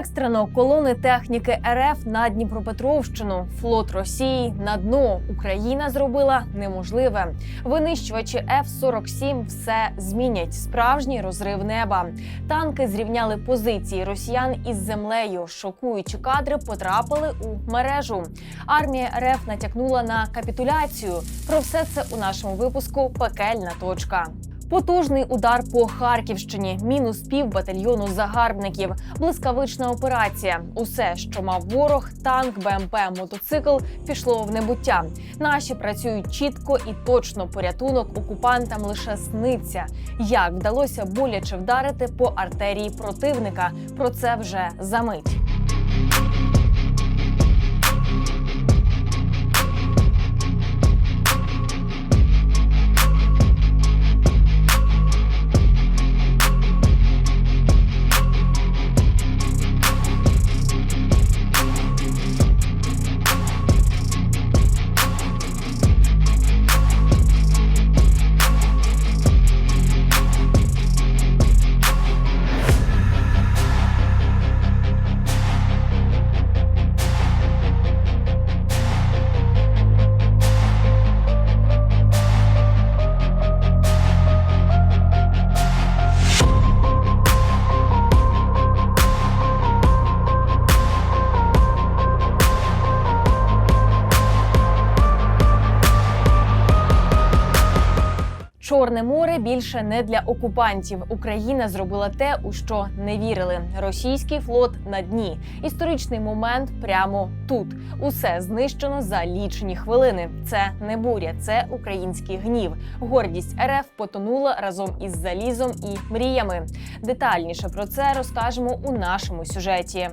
Екстрено колони техніки РФ на Дніпропетровщину. Флот Росії на дно. Україна зробила неможливе. Винищувачі F-47 все змінять. Справжній розрив неба. Танки зрівняли позиції росіян із землею. Шокуючі кадри потрапили у мережу. Армія РФ натякнула на капітуляцію. Про все це у нашому випуску Пекельна точка. Потужний удар по Харківщині, мінус пів батальйону загарбників, блискавична операція. Усе, що мав ворог, танк, БМП, мотоцикл, пішло в небуття. Наші працюють чітко і точно. Порятунок окупантам лише сниться. Як вдалося боляче вдарити по артерії противника? Про це вже за мить. Більше не для окупантів. Україна зробила те, у що не вірили. Російський флот на дні. Історичний момент прямо тут. Усе знищено за лічені хвилини. Це не буря, це український гнів. Гордість РФ потонула разом із залізом і мріями. Детальніше про це розкажемо у нашому сюжеті.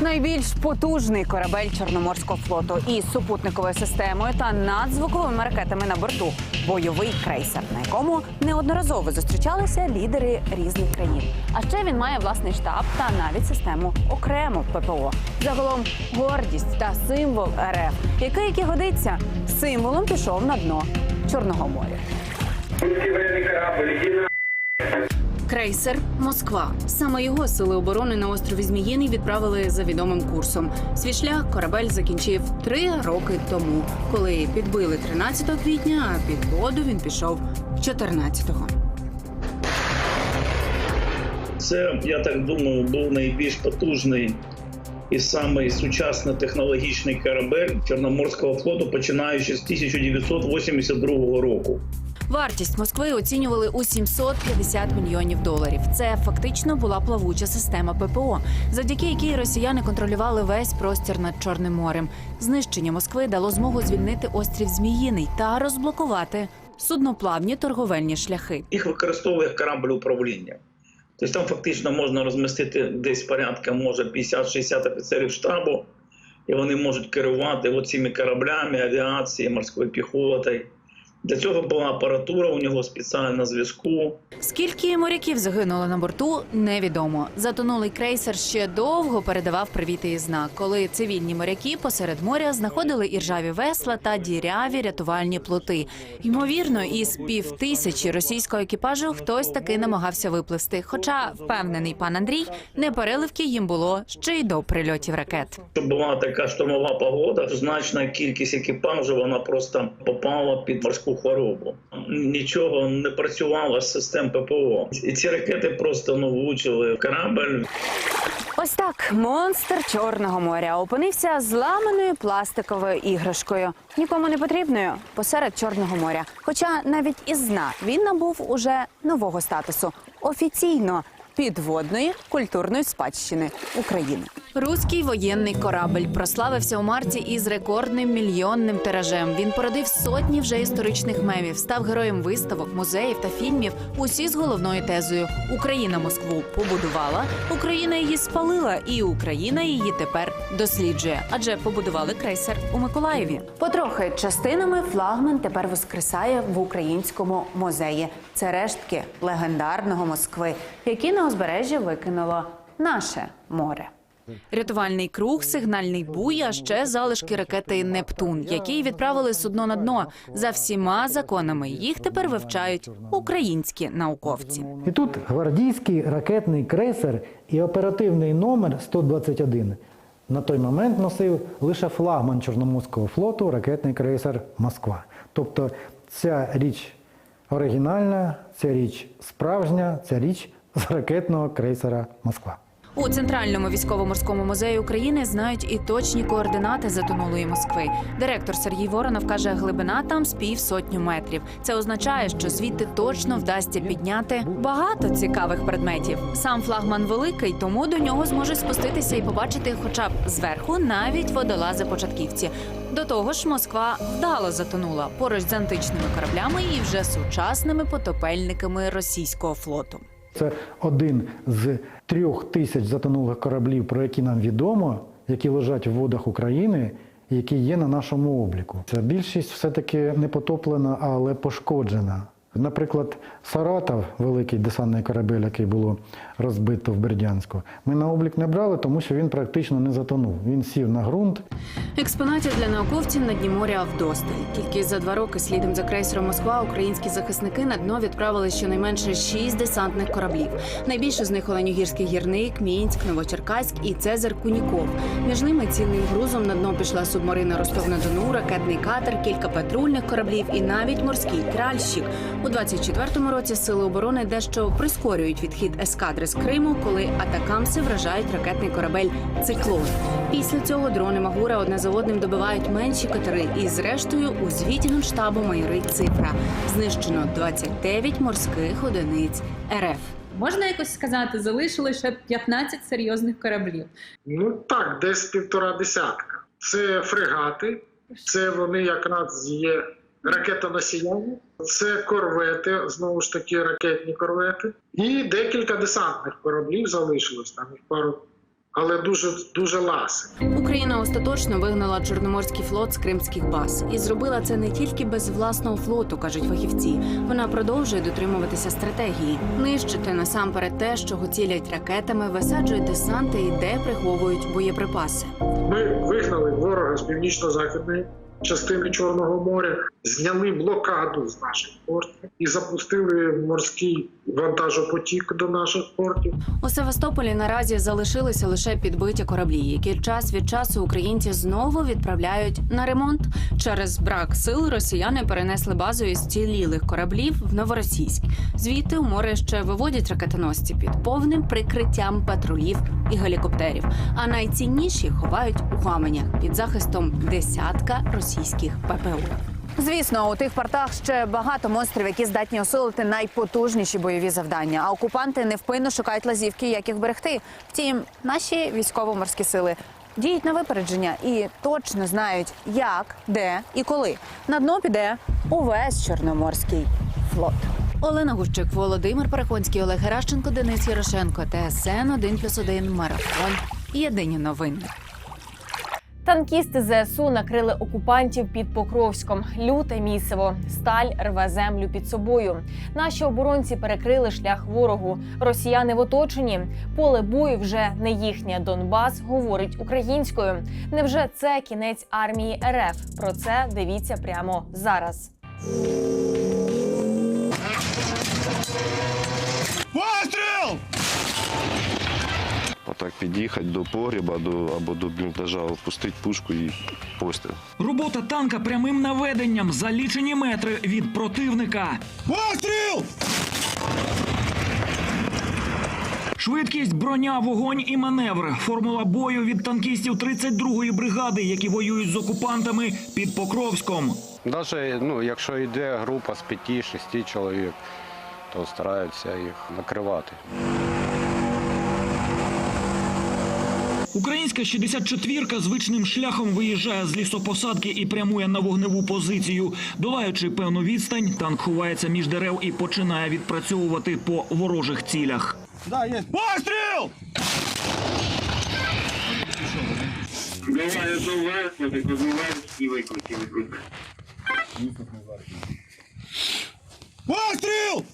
Найбільш потужний корабель Чорноморського флоту із супутниковою системою та надзвуковими ракетами на борту. Бойовий крейсер, на якому неодноразово зустрічалися лідери різних країн. А ще він має власний штаб та навіть систему окремо ППО. Загалом гордість та символ РФ, який як і годиться, символом пішов на дно Чорного моря. Крейсер Москва. Саме його сили оборони на острові Зміїний відправили за відомим курсом. Свій шлях корабель закінчив три роки тому, коли підбили 13 квітня, а під воду він пішов 14-го. Це, я так думаю, був найбільш потужний і самий сучасний технологічний корабель Чорноморського флоту, починаючи з 1982 року. Вартість Москви оцінювали у 750 мільйонів доларів. Це фактично була плавуча система ППО, завдяки якій росіяни контролювали весь простір над Чорним морем. Знищення Москви дало змогу звільнити острів Зміїний та розблокувати судноплавні торговельні шляхи. Їх використовує корабль управління. Тобто там фактично можна розмістити десь порядка, може 50-60 офіцерів штабу, і вони можуть керувати цими кораблями, авіацією, морською піхотою. Для цього була апаратура у нього спеціальна на зв'язку. Скільки моряків загинуло на борту, невідомо. Затонулий крейсер ще довго передавав привіти і знак, коли цивільні моряки посеред моря знаходили іржаві весла та діряві рятувальні плоти. Ймовірно, із півтисячі російського екіпажу хтось таки намагався випливсти. Хоча впевнений пан Андрій, непереливки їм було ще й до прильотів ракет. Була така штормова погода, значна кількість екіпажу вона просто попала під морську хворобу. Нічого не працювало з систем ППО. І ці ракети просто ну влучили в корабль. Ось так монстр Чорного моря опинився зламаною пластиковою іграшкою, нікому не потрібною посеред Чорного моря. Хоча навіть із дна він набув уже нового статусу офіційно підводної культурної спадщини України. Руський воєнний корабль прославився у марті із рекордним мільйонним тиражем. Він породив сотні вже історичних мемів, став героєм виставок, музеїв та фільмів. Усі з головною тезою: Україна Москву побудувала, Україна її спалила, і Україна її тепер досліджує. Адже побудували крейсер у Миколаєві. Потрохи частинами флагман тепер воскресає в українському музеї. Це рештки легендарного Москви, які на узбережжя викинуло наше море. Рятувальний круг, сигнальний буй, а ще залишки ракети Нептун, які відправили судно на дно за всіма законами. Їх тепер вивчають українські науковці. І тут гвардійський ракетний крейсер і оперативний номер 121 на той момент носив лише флагман Чорноморського флоту ракетний крейсер Москва. Тобто ця річ оригінальна, ця річ справжня, ця річ з ракетного крейсера Москва. У центральному військово-морському музеї України знають і точні координати затонулої Москви. Директор Сергій Воронов каже, глибина там з півсотню метрів. Це означає, що звідти точно вдасться підняти багато цікавих предметів. Сам флагман великий, тому до нього зможуть спуститися і побачити, хоча б зверху, навіть водолази-початківці. До того ж, Москва вдало затонула поруч з античними кораблями і вже сучасними потопельниками російського флоту. Це один з трьох тисяч затонулих кораблів, про які нам відомо, які лежать в водах України, які є на нашому обліку. Ця більшість все-таки не потоплена, але пошкоджена. Наприклад, Саратов, великий десантний корабель, який було розбито в Бердянську, ми на облік не брали, тому що він практично не затонув. Він сів на ґрунт, Експонатів для науковців на дні моря вдосталь. Тільки за два роки слідом за крейсером Москва українські захисники на дно відправили щонайменше шість десантних кораблів. Найбільше з них Оленігірський гірник, Мінськ, Новочеркаськ і Цезар Куніков. Між ними цілим грузом на дно пішла субмарина Ростов на Дону, ракетний катер, кілька патрульних кораблів і навіть морський кральщик. У 24-му році сили оборони дещо прискорюють відхід ескадри з Криму, коли атакамси вражають ракетний корабель Циклон. Після цього дрони Магура одне за одним добивають менші катери, і зрештою у звіті Генштабу майорить цифра. Знищено 29 морських одиниць РФ. Можна якось сказати, залишили ще 15 серйозних кораблів. Ну так, десь півтора десятка. Це фрегати, це вони якраз є ракетоносіями, це корвети, знову ж таки, ракетні корвети. І декілька десантних кораблів залишилось там їх пару, але дуже дуже ласи. Україна остаточно вигнала Чорноморський флот з кримських баз і зробила це не тільки без власного флоту, кажуть фахівці. Вона продовжує дотримуватися стратегії, нищити насамперед те, що цілять ракетами, висаджують десанти і де приховують боєприпаси. Ми вигнали ворога з північно-західної частини Чорного моря, зняли блокаду з наших портів і запустили морський вантажопотік до наших портів. У Севастополі наразі залишилися лише підбиті кораблі, які час від часу українці знову відправляють на ремонт. Через брак сил росіяни перенесли базу із цілілих кораблів в Новоросійськ. Звідти у море ще виводять ракетоносці під повним прикриттям патрулів і гелікоптерів. А найцінніші ховають у гаманях під захистом десятка російських ППО. Звісно, у тих портах ще багато монстрів, які здатні осилити найпотужніші бойові завдання. А окупанти невпинно шукають лазівки, як їх берегти. Втім, наші військово-морські сили діють на випередження і точно знають, як, де і коли. На дно піде увесь чорноморський флот. Олена Гущик, Володимир Парахонський, Олег Геращенко, Денис Ярошенко, ТСН 1+,1, Марафон. Єдині новини. Танкісти ЗСУ накрили окупантів під Покровськом. Люте місиво. Сталь рве землю під собою. Наші оборонці перекрили шлях ворогу. Росіяни в оточенні. Поле бою вже не їхнє. Донбас говорить українською. Невже це кінець армії РФ? Про це дивіться прямо зараз. Отак під'їхати до погріба до, або до бліндажа, опустити пушку і постріл. Робота танка прямим наведенням за лічені метри від противника. Постріл! Швидкість, броня, вогонь і маневр. Формула бою від танкістів 32-ї бригади, які воюють з окупантами під Покровськом. Навіть ну, якщо йде група з 5-6 чоловік, то стараються їх накривати. Українська 64-ка звичним шляхом виїжджає з лісопосадки і прямує на вогневу позицію. Долаючи певну відстань, танк ховається між дерев і починає відпрацьовувати по ворожих цілях. Постріл! І викрути, викрути. Постріл!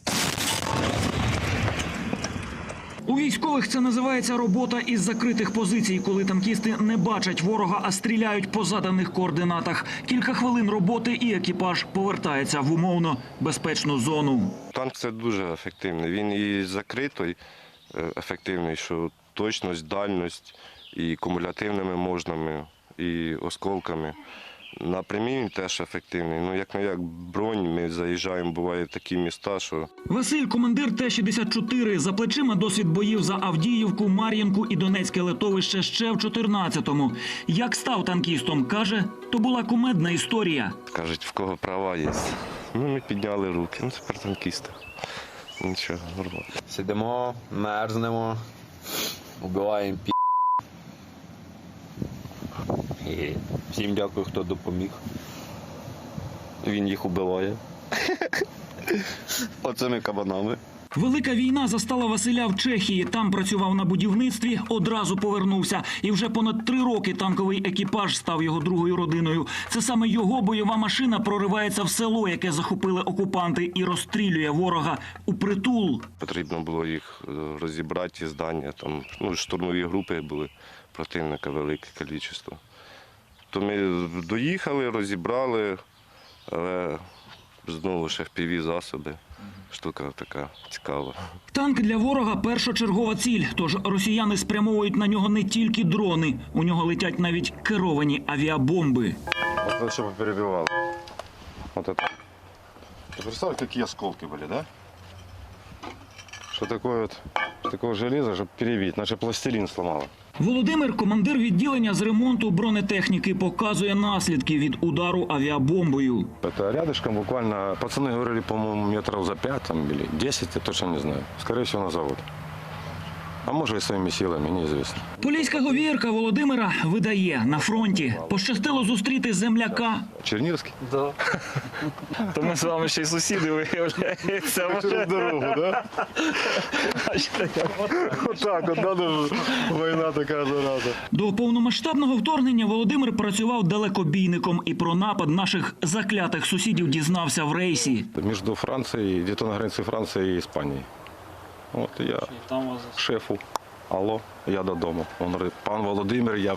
У військових це називається робота із закритих позицій, коли танкісти не бачать ворога, а стріляють по заданих координатах. Кілька хвилин роботи і екіпаж повертається в умовно безпечну зону. Танк це дуже ефективний. Він і закритий е, ефективний, що точність, дальність і кумулятивними можнами, і осколками. На прямій він теж ефективний. Ну як не як бронь, ми заїжджаємо, буває в такі міста, що Василь, командир Т-64, за плечима досвід боїв за Авдіївку, Мар'їнку і Донецьке литовище ще в 14-му. Як став танкістом, каже, то була кумедна історія. кажуть, в кого права є. Ну, ми підняли руки, ну тепер танкісти. Нічого, нормально. Сидимо, мерзнемо, вбиваємо пі. І всім дякую, хто допоміг. Він їх убиває. Оцими кабанами. Велика війна застала Василя в Чехії. Там працював на будівництві, одразу повернувся. І вже понад три роки танковий екіпаж став його другою родиною. Це саме його бойова машина проривається в село, яке захопили окупанти, і розстрілює ворога у притул. Потрібно було їх е, розібрати, ті здання. Там ну, штурмові групи були противника велике кількість. То ми доїхали, розібрали, але знову ж fpv засоби. Штука така цікава. Танк для ворога першочергова ціль. Тож росіяни спрямовують на нього не тільки дрони, у нього летять навіть керовані авіабомби. Вот это все перебивало. Вот это. Ты представь, какие осколки были, да? Что такое вот такого железа, чтобы перебить? Наше пластилин сломало. Володимир, командир відділення з ремонту бронетехніки, показує наслідки від удару авіабомбою. Это рядышком буквально, пацаны говорили, по-моему, метров за 5 там, или 10, я точно не знаю. Скорее всего, на завод. А може і своїми силами, неізвісно. Поліська говірка Володимира видає на фронті. Пощастило зустріти земляка. Чернігівський? Да. То ми з вами ще й сусіди виявляється. Через дорогу, да? Отак, от надо ж, війна така зараза. До повномасштабного вторгнення Володимир працював далекобійником і про напад наших заклятих сусідів дізнався в рейсі. Между Францией, где-то на границе Франции и Испании. Вот я шефу. Алло, я додому. Він говорить, пан Володимир, я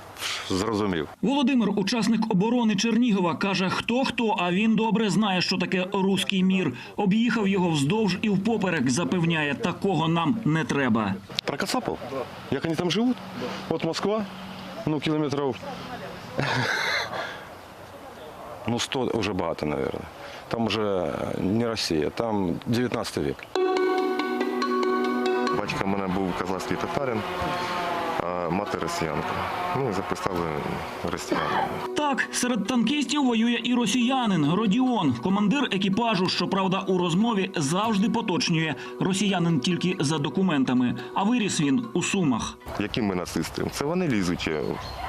зрозумів. Володимир, учасник оборони Чернігова, каже, хто хто, а він добре знає, що таке руський мір. Об'їхав його вздовж і впоперек. Запевняє, такого нам не треба. Про Кацапов? Як вони там живуть? От Москва, ну кілометрів. Ну, 100 вже багато, мабуть. Там вже не Росія, там 19 вік. Батько в мене був казахський татарин, а мати росіянка. Ну і записали росіянами. Так, серед танкістів воює і росіянин Родіон, командир екіпажу. Щоправда, у розмові завжди поточнює росіянин тільки за документами. А виріс він у сумах. Які ми нацисти? Це вони лізуть.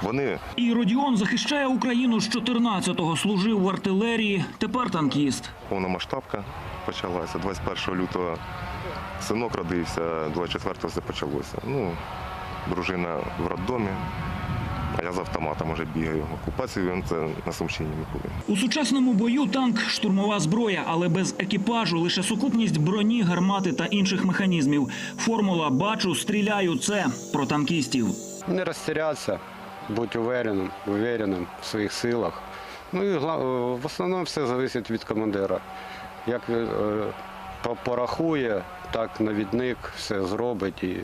Вони І Родіон захищає Україну з 14-го, служив в артилерії. Тепер танкіст. повномасштабка почалася. 21 лютого синок родився, 24-го все почалося. Ну, дружина в роддомі, а я з автоматом вже бігаю. Окупацію він це на Сумщині не були. У сучасному бою танк штурмова зброя, але без екіпажу лише сукупність броні, гармати та інших механізмів. Формула бачу, стріляю. Це про танкістів. Не розтірятися, бути увереним, увереним в своїх силах. Ну і е, в основному все залежить від командира. Як він е, порахує, так навідник все зробить і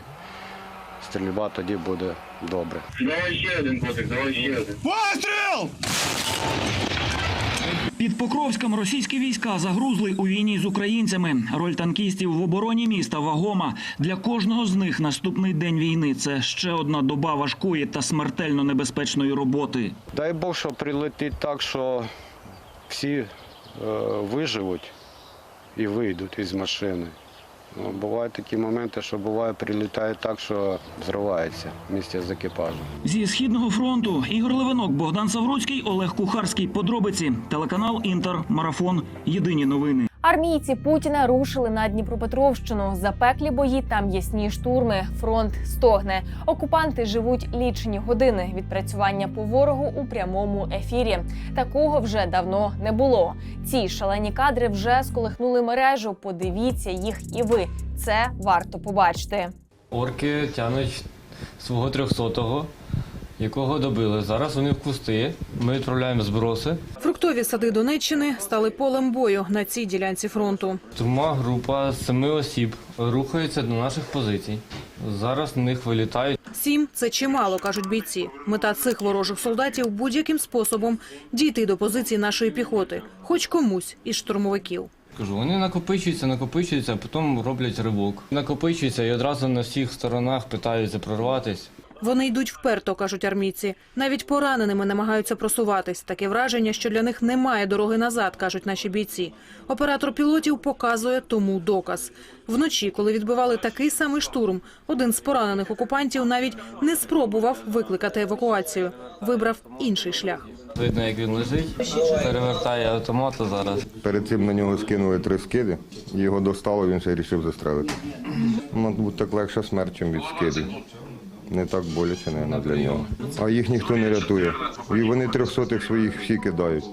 стрільба тоді буде добре. Давай ще один котик, давай ще один. Під Покровськом російські війська загрузли у війні з українцями. Роль танкістів в обороні міста вагома. Для кожного з них наступний день війни це ще одна доба важкої та смертельно небезпечної роботи. Дай Бог, що прилетить так, що всі е, виживуть і вийдуть із машини. Ну, бувають такі моменти, що буває прилітає так, що зривається місце з екіпажем. Зі східного фронту Ігор Левинок, Богдан Савруцький, Олег Кухарський. Подробиці телеканал Інтер. Марафон. Єдині новини. Армійці Путіна рушили на Дніпропетровщину. Запеклі бої там ясні штурми. Фронт стогне. Окупанти живуть лічені години відпрацювання по ворогу у прямому ефірі. Такого вже давно не було. Ці шалені кадри вже сколихнули мережу. Подивіться їх і ви. Це варто побачити. Орки тянуть свого трьохсотого, якого добили. Зараз вони в кусти. Ми відправляємо зброси. Фруктові сади Донеччини стали полем бою на цій ділянці фронту. Штурмова група семи осіб рухається до наших позицій. Зараз на них вилітають. Сім це чимало, кажуть бійці. Мета цих ворожих солдатів будь-яким способом дійти до позицій нашої піхоти, хоч комусь із штурмовиків. Кажу, вони накопичуються, накопичуються, а потім роблять ривок. Накопичуються і одразу на всіх сторонах питаються прорватися. Вони йдуть вперто, кажуть армійці. Навіть пораненими намагаються просуватись. Таке враження, що для них немає дороги назад, кажуть наші бійці. Оператор пілотів показує тому доказ. Вночі, коли відбивали такий самий штурм, один з поранених окупантів навіть не спробував викликати евакуацію. Вибрав інший шлях. Видно, як він лежить, перевертає автомат зараз. Перед цим на нього скинули три скиди, його достало, він ще вирішив застрелити. Мабуть, так легша смерть, ніж від скидів. Не так боляче, мабуть, для нього. А їх ніхто не рятує. І вони трьохсотих своїх всі кидають,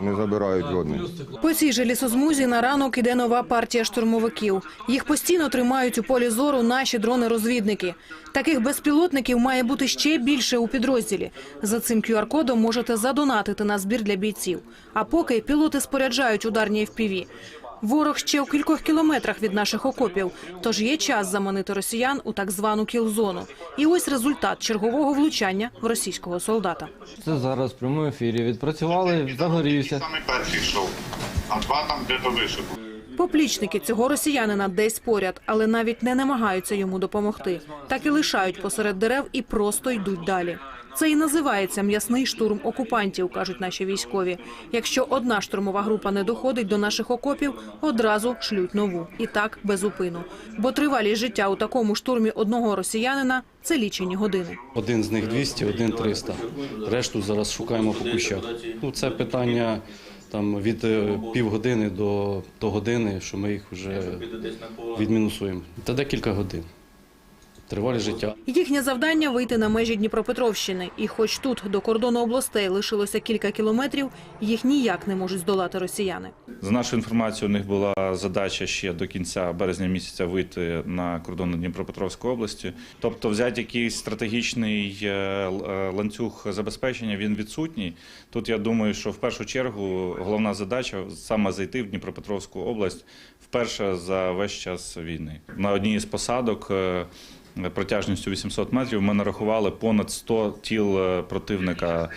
не забирають жодних. По цій же лісозмузі на ранок іде нова партія штурмовиків. Їх постійно тримають у полі зору наші дрони-розвідники. Таких безпілотників має бути ще більше у підрозділі. За цим QR-кодом можете задонатити на збір для бійців. А поки пілоти споряджають ударні FPV. Ворог ще у кількох кілометрах від наших окопів, тож є час заманити росіян у так звану кіл-зону. І ось результат чергового влучання в російського солдата. Це зараз в прямому ефірі. Відпрацювали, загорівся. перший йшов, а два там де-то. Поплічники цього росіянина десь поряд, але навіть не намагаються йому допомогти. Так і лишають посеред дерев і просто йдуть далі. Це і називається м'ясний штурм окупантів, кажуть наші військові. Якщо одна штурмова група не доходить до наших окопів, одразу шлють нову і так без упину. Бо тривалість життя у такому штурмі одного росіянина це лічені години. Один з них 200, один 300. Решту зараз шукаємо по кущах. Ну, це питання там від е, півгодини до, до години, що ми їх вже відмінусуємо. Та декілька годин. Тривалість життя. Їхнє завдання вийти на межі Дніпропетровщини. І хоч тут до кордону областей лишилося кілька кілометрів, їх ніяк не можуть здолати росіяни. За нашою інформацією, у них була задача ще до кінця березня місяця вийти на кордон Дніпропетровської області. Тобто, взяти якийсь стратегічний е, е, ланцюг забезпечення він відсутній. Тут я думаю, що в першу чергу головна задача саме зайти в Дніпропетровську область вперше за весь час війни. На одній із посадок. Протяжністю 800 метрів ми нарахували понад 100 тіл е, противника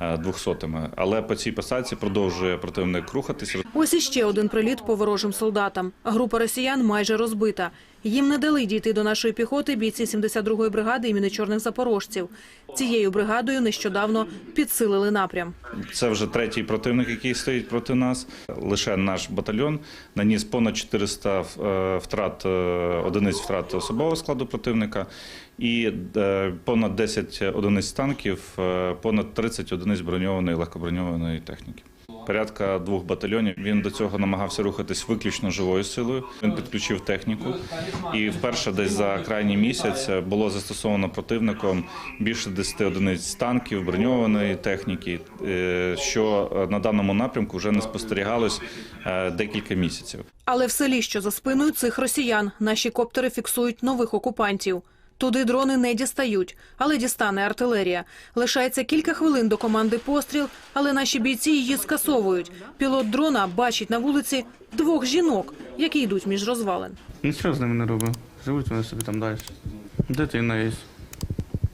е, двохсотими. Але по цій посадці продовжує противник рухатись. Ось іще один приліт по ворожим солдатам. Група росіян майже розбита. Їм не дали дійти до нашої піхоти бійці 72-ї бригади імені чорних запорожців. Цією бригадою нещодавно підсилили напрям. Це вже третій противник, який стоїть проти нас. Лише наш батальйон наніс понад 400 е, втрат е, одиниць втрат особового складу противника і е, понад 10 одиниць танків, е, понад 30 одиниць броньованої легкоброньованої техніки. Порядка двох батальйонів. Він до цього намагався рухатись виключно живою силою. Він підключив техніку, і вперше десь за крайній місяць було застосовано противником більше 10 одиниць танків, броньованої техніки, е, що е, на даному напрямку вже не спостерігалось е, декілька місяців. Але в селі, що за спиною цих росіян, наші коптери фіксують нових окупантів. Туди дрони не дістають, але дістане артилерія. Лишається кілька хвилин до команди постріл, але наші бійці її скасовують. Пілот дрона бачить на вулиці двох жінок, які йдуть між розвалин. Нічого з ними не робив. Живуть вони собі там далі. Дитина є.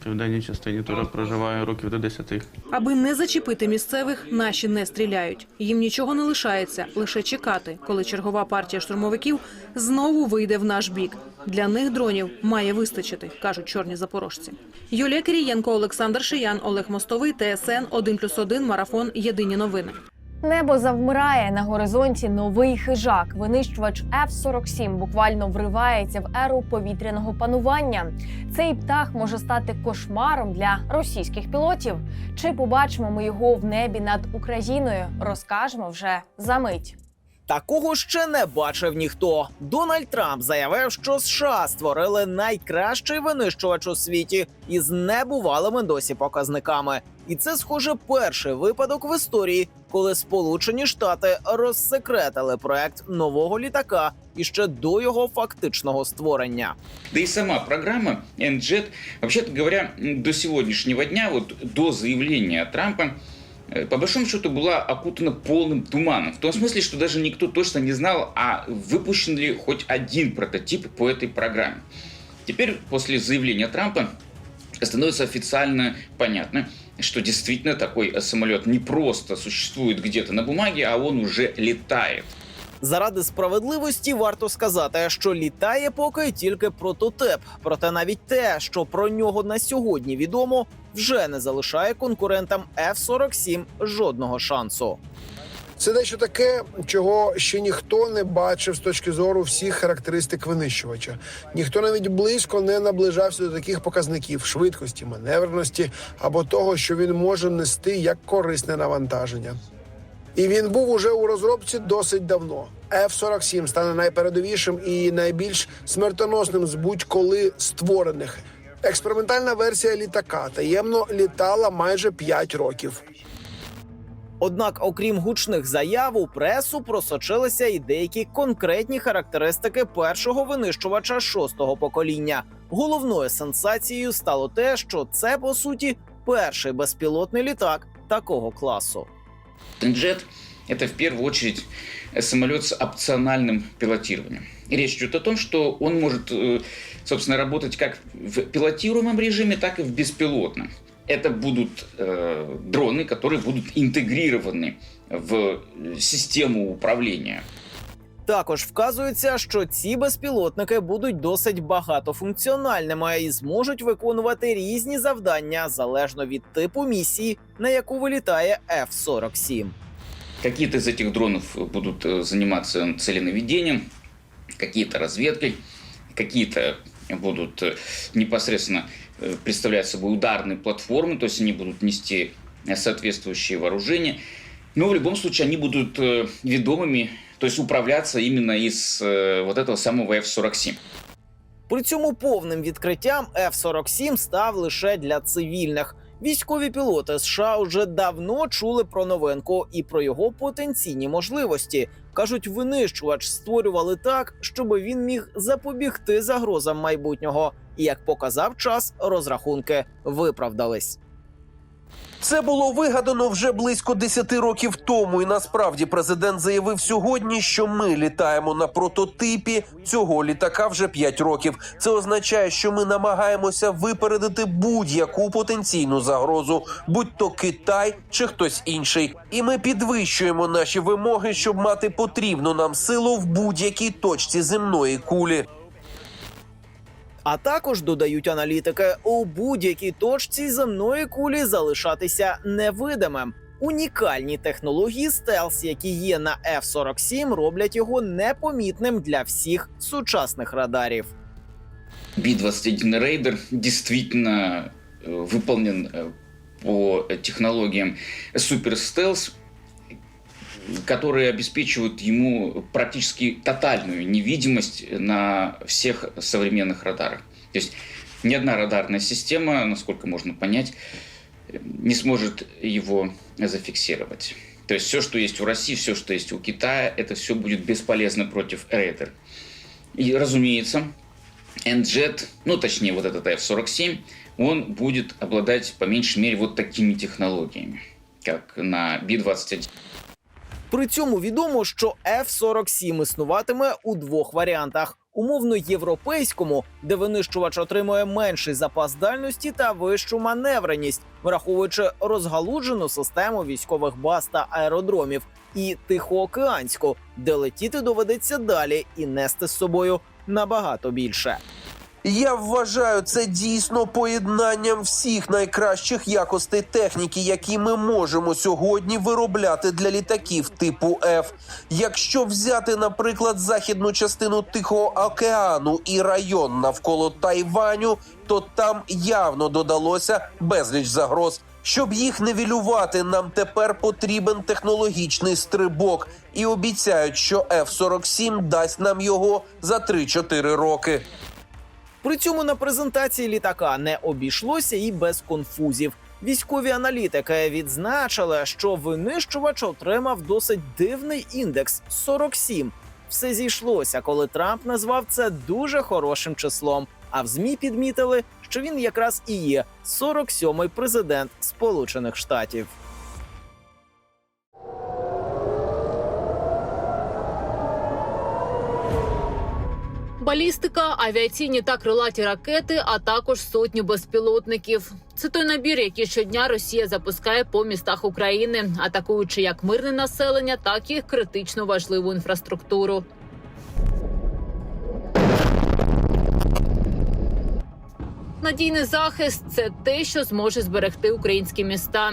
В південній частині теж проживає років до 10. Аби не зачепити місцевих, наші не стріляють. Їм нічого не лишається, лише чекати, коли чергова партія штурмовиків знову вийде в наш бік. Для них дронів має вистачити, кажуть чорні запорожці. Юлія Кирієнко, Олександр Шиян, Олег Мостовий, ТСН 1+,1, Марафон. Єдині новини. Небо завмирає на горизонті новий хижак. Винищувач F-47 буквально вривається в еру повітряного панування. Цей птах може стати кошмаром для російських пілотів. Чи побачимо ми його в небі над Україною? Розкажемо вже за мить. Такого ще не бачив ніхто. Дональд Трамп заявив, що США створили найкращий винищувач у світі із небувалими досі показниками. І це, схоже, перший випадок в історії, коли Сполучені Штати розсекретили проект нового літака іще до його фактичного створення. Да и сама программа NJET, вообще-то говоря, до сегодняшнего дня, вот до заявления Трампа, по большому счету была окутана полным туманом. В том смысле, что даже никто точно не знал, а выпущен ли хоть один прототип по этой программе. Теперь, после заявления Трампа, становится официально понятно, что действительно такой э, самолет не просто существует где-то на бумаге, а он уже летает. Заради справедливості варто сказати, що літає поки тільки прототип. Проте навіть те, що про нього на сьогодні відомо, вже не залишає конкурентам F-47 жодного шансу. Це дещо таке, чого ще ніхто не бачив з точки зору всіх характеристик винищувача. Ніхто навіть близько не наближався до таких показників швидкості, маневреності або того, що він може нести як корисне навантаження. І він був уже у розробці досить давно. F-47 стане найпередовішим і найбільш смертоносним з будь-коли створених. Експериментальна версія літака таємно літала майже 5 років. Однак, окрім гучних заяв, у пресу просочилися і деякі конкретні характеристики першого винищувача шостого покоління. Головною сенсацією стало те, що це по суті перший безпілотний літак такого класу. Джет – это в первую очередь самолет с опциональным пилотированием. И речь идет о том, что он может, э, собственно, работать как в пилотируемом режиме, так и в беспилотном. Это будут э, дроны, которые будут интегрированы в э, систему управления. Також вказується, що ці безпілотники будуть досить багатофункціональними і зможуть виконувати різні завдання залежно від типу місії, на яку вилітає F-47. Какие-то из этих дронов будут э, заниматься целенаведением, какие-то разведкой, какие-то будут э, непосредственно э, представлять собой ударные платформы, то есть они будут нести э, соответствующие вооружения. Но в любом случае они будут э, ведомыми, то есть управляться именно из э, вот этого самого F-47. При цьому повним відкриттям F-47 став лише для цивільних. Військові пілоти США вже давно чули про новинку і про його потенційні можливості. кажуть, винищувач створювали так, щоб він міг запобігти загрозам майбутнього. І як показав час, розрахунки виправдались. Це було вигадано вже близько 10 років тому, і насправді президент заявив сьогодні, що ми літаємо на прототипі цього літака вже 5 років. Це означає, що ми намагаємося випередити будь-яку потенційну загрозу, будь то Китай чи хтось інший. І ми підвищуємо наші вимоги, щоб мати потрібну нам силу в будь-якій точці земної кулі. А також додають аналітики у будь-якій точці земної кулі залишатися невидимим. Унікальні технології стелс, які є на F-47, роблять його непомітним для всіх сучасних радарів. Би-21 Raider действительно э, выполнен э, по технологиям Super Stealth, Которые обеспечивают ему практически тотальную невидимость на всех современных радарах. То есть ни одна радарная система, насколько можно понять, не сможет его зафиксировать. То есть все, что есть у России, все, что есть у Китая, это все будет бесполезно против Raider. И, разумеется, NJET, ну точнее вот этот F-47, он будет обладать по меньшей мере вот такими технологиями, как на Би-21. При цьому відомо, що F-47 існуватиме у двох варіантах: умовно європейському, де винищувач отримує менший запас дальності та вищу маневреність, враховуючи розгалуджену систему військових баз та аеродромів, і тихоокеанську, де летіти доведеться далі і нести з собою набагато більше. Я вважаю це дійсно поєднанням всіх найкращих якостей техніки, які ми можемо сьогодні виробляти для літаків типу F. Якщо взяти, наприклад, західну частину Тихого океану і район навколо Тайваню, то там явно додалося безліч загроз. Щоб їх невілювати, нам тепер потрібен технологічний стрибок, і обіцяють, що F-47 дасть нам його за 3-4 роки. При цьому на презентації літака не обійшлося і без конфузів. Військові аналітики відзначили, що винищувач отримав досить дивний індекс 47. все зійшлося, коли Трамп назвав це дуже хорошим числом. А в змі підмітили, що він якраз і є 47-й президент Сполучених Штатів. Балістика, авіаційні та крилаті ракети, а також сотні безпілотників. Це той набір, який щодня Росія запускає по містах України, атакуючи як мирне населення, так і критично важливу інфраструктуру. Надійний захист це те, що зможе зберегти українські міста.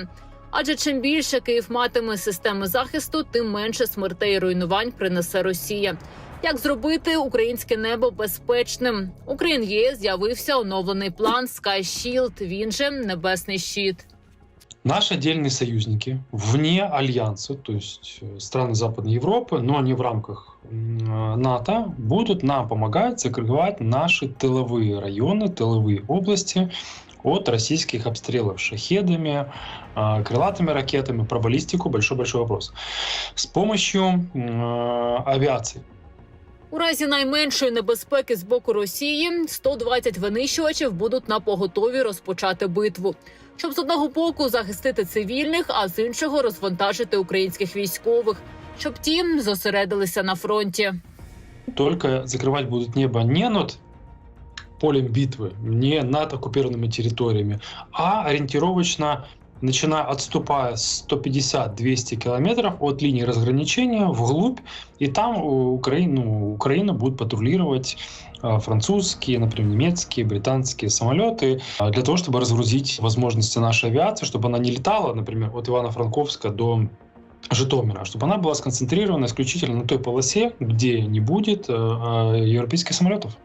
Адже чим більше Київ матиме системи захисту, тим менше смертей і руйнувань принесе Росія. Як зробити українське небо безпечним? Україн ЄС з'явився оновлений план Sky Shield, Він же небесний щит. Наши отдельные союзники вне альянса, то есть э, страны Западной Европы, но не в рамках м, э, НАТО, будут нам помогать закрывать наши тыловые районы, тыловые области от российских обстрелов шахедами, а, крылатыми ракетами. Про баллистику большой-большой вопрос. С помощью м, э, авиации. У разі найменшої небезпеки з боку Росії 120 винищувачів будуть на поготові розпочати битву, щоб з одного боку захистити цивільних, а з іншого розвантажити українських військових, щоб ті зосередилися на фронті. Только закрывать будут небо не над полем битвы, не над оккупированными территориями, а ориентировочно начиная отступая 150-200 километров от линии разграничения вглубь, и там у Украину, Украина будет патрулировать а, французские, например, немецкие, британские самолеты а, для того, чтобы разгрузить возможности нашей авиации, чтобы она не летала, например, от Ивано-Франковска до Житомира, чтобы она была сконцентрирована исключительно на той полосе, где не будет э, э, европейских самолетов.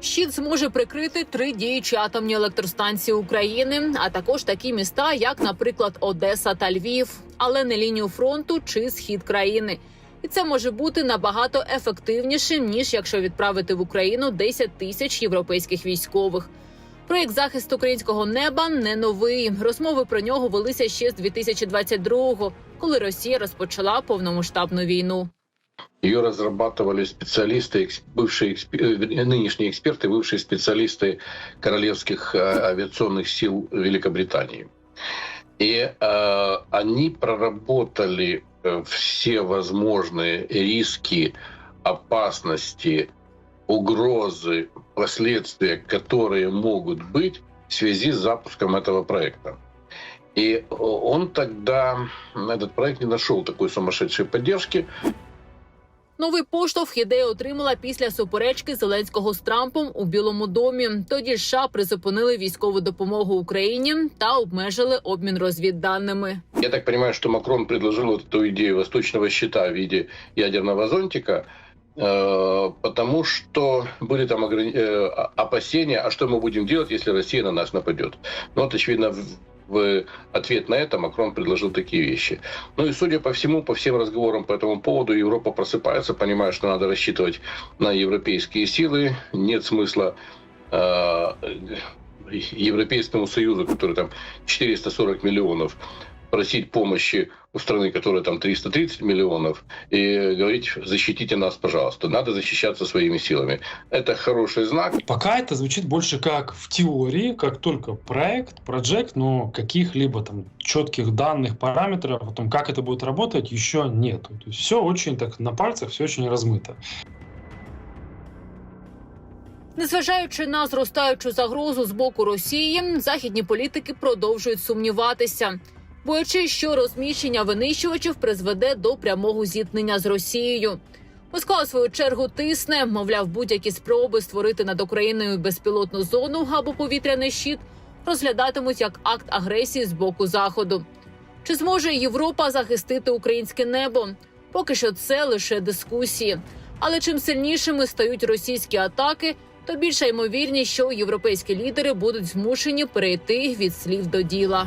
Щит зможе прикрити три діючі атомні електростанції України, а також такі міста, як, наприклад, Одеса та Львів, але не лінію фронту чи схід країни. І це може бути набагато ефективнішим ніж якщо відправити в Україну 10 тисяч європейських військових. Проєкт захисту українського неба не новий. Розмови про нього велися ще з 2022-го, коли Росія розпочала повномасштабну війну. Ее разрабатывали специалисты, бывшие, э, нынешние эксперты, бывшие специалисты королевских э, авиационных сил Великобритании. И э, они проработали э, все возможные риски, опасности, угрозы, последствия, которые могут быть в связи с запуском этого проекта. И он тогда, этот проект не нашел такой сумасшедшей поддержки, Новий поштовх ідея отримала після суперечки Зеленського з Трампом у Білому домі. Тоді США призупинили військову допомогу Україні та обмежили обмін розвідданими. Я так понимаю, что Макрон предложил вот эту идею восточного щита в виде ядерного зонтика, э, потому что были там ограни- э, опасения, а что мы будем делать, если Россия на нас нападет. Ну, вот, очевидно, в, в ответ на это Макрон предложил такие вещи. Ну и, судя по всему, по всем разговорам по этому поводу, Европа просыпается, понимая, что надо рассчитывать на европейские силы, нет смысла э, Европейскому Союзу, который там 440 миллионов, просить помощи у страны, которая там 330 миллионов, и говорить, защитите нас, пожалуйста. Надо защищаться своими силами. Это хороший знак. Пока это звучит больше как в теории, как только проект, проект, но каких-либо там четких данных, параметров о том, как это будет работать, еще нет. То есть все очень так на пальцах, все очень размыто. Незважаючи на зростаючу загрозу з боку Росії, західні політики продовжують сумніватися, боячись, що розміщення винищувачів призведе до прямого зіткнення з Росією. Москва у свою чергу тисне, мовляв, будь-які спроби створити над Україною безпілотну зону або повітряний щит розглядатимуть як акт агресії з боку заходу. Чи зможе Європа захистити українське небо? Поки що це лише дискусії. Але чим сильнішими стають російські атаки, то більша ймовірність, що європейські лідери будуть змушені перейти від слів до діла.